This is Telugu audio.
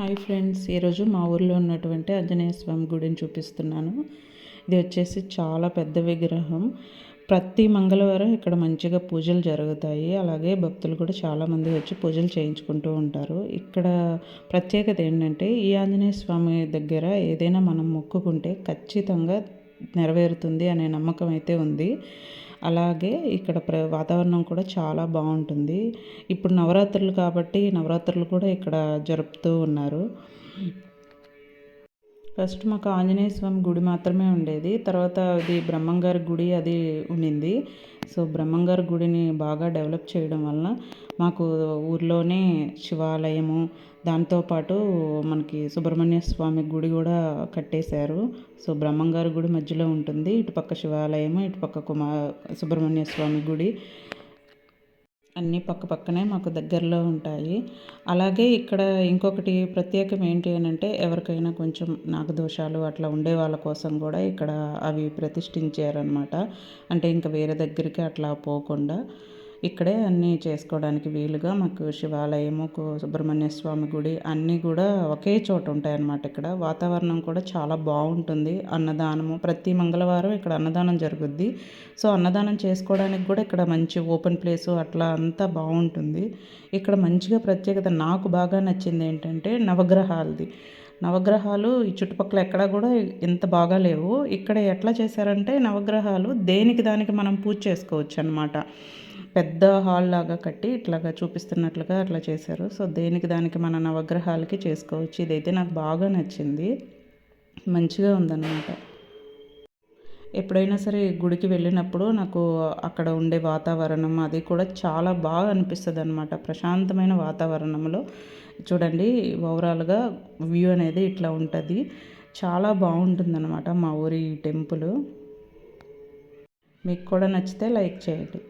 హాయ్ ఫ్రెండ్స్ ఈరోజు మా ఊర్లో ఉన్నటువంటి ఆంజనేయ స్వామి గుడిని చూపిస్తున్నాను. ఇది వచ్చేసి చాలా పెద్ద విగ్రహం. ప్రతి మంగళవారం ఇక్కడ మంచిగా పూజలు జరుగుతాయి. అలాగే భక్తులు కూడా చాలామంది వచ్చి పూజలు చేయించుకుంటూ ఉంటారు. ఇక్కడ ప్రత్యేకత ఏంటంటే ఈ ఆంజనేయ స్వామి దగ్గర ఏదైనా మనం మొక్కుకుంటే ఖచ్చితంగా నెరవేరుతుంది అనే నమ్మకం అయితే ఉంది. అలాగే ఇక్కడ ప్ర వాతావరణం కూడా చాలా బాగుంటుంది. ఇప్పుడు నవరాత్రులు కాబట్టి నవరాత్రులు కూడా ఇక్కడ జరుపుతూ ఉన్నారు. ఫస్ట్ మాకు ఆంజనేయ స్వామి గుడి మాత్రమే ఉండేది. తర్వాత అది బ్రహ్మంగారి గుడి అది ఉండింది. సో బ్రహ్మంగారి గుడిని బాగా డెవలప్ చేయడం వలన మాకు ఊర్లోనే శివాలయము దాంతోపాటు మనకి సుబ్రహ్మణ్య స్వామి గుడి కూడా కట్టేశారు. సో బ్రహ్మంగారి గుడి మధ్యలో ఉంటుంది. ఇటుపక్క శివాలయము ఇటుపక్క కుమార్ సుబ్రహ్మణ్య స్వామి గుడి. అన్నీ పక్క పక్కనే మాకు దగ్గరలో ఉంటాయి. అలాగే ఇక్కడ ఇంకొకటి ప్రత్యేకం ఏంటి అని అంటే ఎవరికైనా కొంచెం నాగదోషాలు అట్లా ఉండే వాళ్ళ కోసం కూడా ఇక్కడ అవి ప్రతిష్ఠించారనమాట అంటే ఇంకా వేరే దగ్గరికి అట్లా పోకుండా. ఇక్కడే అన్నీ చేసుకోవడానికి వీలుగా మాకు శివాలయము సుబ్రహ్మణ్య స్వామి గుడి అన్నీ కూడా ఒకే చోట ఉంటాయన్నమాట ఇక్కడ. వాతావరణం కూడా చాలా బాగుంటుంది. అన్నదానము ప్రతి మంగళవారం ఇక్కడ అన్నదానం జరుగుద్ది. సో అన్నదానం చేసుకోవడానికి కూడా ఇక్కడ మంచి ఓపెన్ ప్లేసు అట్లా అంతా బాగుంటుంది. ఇక్కడ మంచిగా ప్రత్యేకత నాకు బాగా నచ్చింది ఏంటంటే నవగ్రహాలది. నవగ్రహాలు ఈ చుట్టుపక్కల ఎక్కడా కూడా ఎంత బాగా లేవు. ఇక్కడ ఎట్లా చేశారంటే నవగ్రహాలు దేనికి దానికి మనం పూజ చేసుకోవచ్చు అనమాట పెద్ద హాల్ లాగా కట్టి ఇట్లాగా చూపిస్తున్నట్లుగా అట్లా చేశారు. సో దేనికి దానికి మన నవగ్రహాలకి చేసుకోవచ్చు. ఇదైతే నాకు బాగా నచ్చింది. మంచిగా ఉందన్నమాట. ఎప్పుడైనా సరే గుడికి వెళ్ళినప్పుడు నాకు అక్కడ ఉండే వాతావరణం అది కూడా చాలా బాగా అనిపిస్తుంది అనమాట ప్రశాంతమైన వాతావరణంలో చూడండి ఓవరాల్గా వ్యూ అనేది ఇట్లా ఉంటుంది. చాలా బాగుంటుందన్నమాట మా ఊరి టెంపుల్. మీకు కూడా నచ్చితే లైక్ చేయండి.